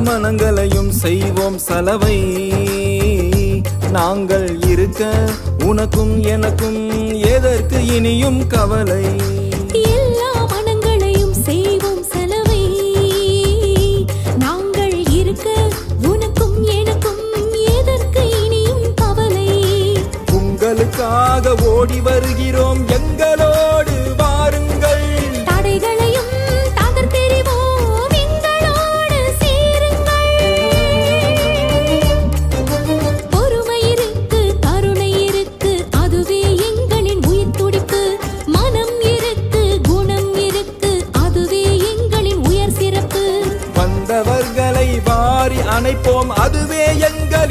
மனங்களையும் செய்வோம் சலவை. நாங்கள் இருக்க உனக்கும் எனக்கும் எதற்கு இனியும் கவலை?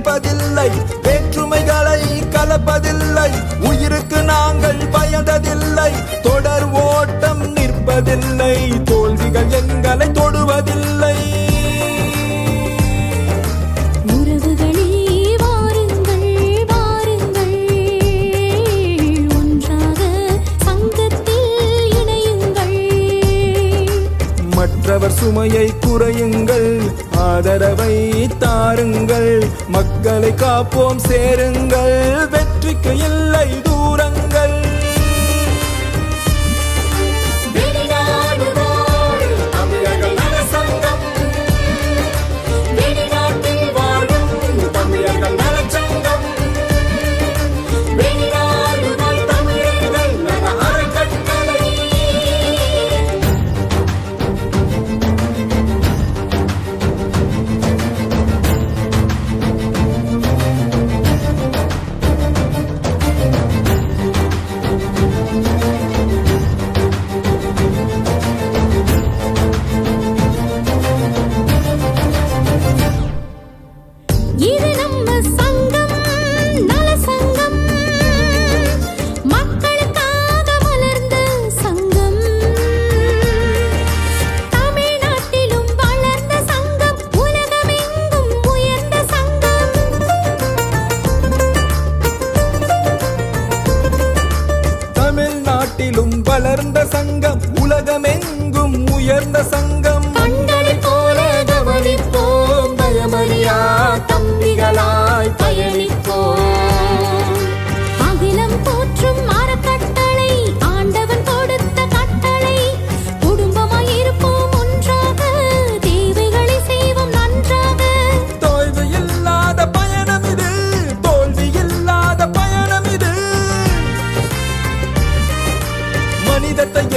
சேர்ப்பதில்லை வேற்றுமைகளை கலப்பதில்லை. உயிருக்கு நாங்கள் பயந்ததில்லை. தொடர் ஓட்டம் நிற்பதில்லை. சுமையை குறையுங்கள். ஆதரவை தாருங்கள். மக்களை காப்போம் சேருங்கள். வெற்றிக்கு இல்லை தூரங்கள். வளர்ந்த சங்கம் உலகமெங்கும் உயர்ந்த சங்கம். போல கவனிப்போம்.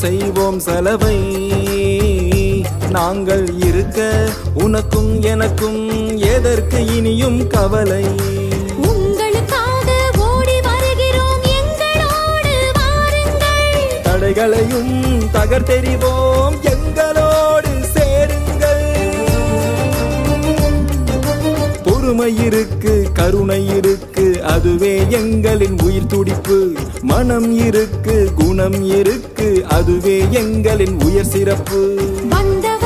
செய்வோம் செலவை. நாங்கள் இருக்க உனக்கும் எனக்கும் எதற்கு இனியும் கவலை? தடைகளையும் தகர்த்தெறிவோம் எங்களோடு சேருங்கள். பொறுமை இருக்கு கருணை இருக்கு அதுவே எங்களின் உயிர் துடிப்பு. மனம் இருக்கு குணம் இருக்கு அதுவே எங்களின் உயர் சிறப்பு. வந்த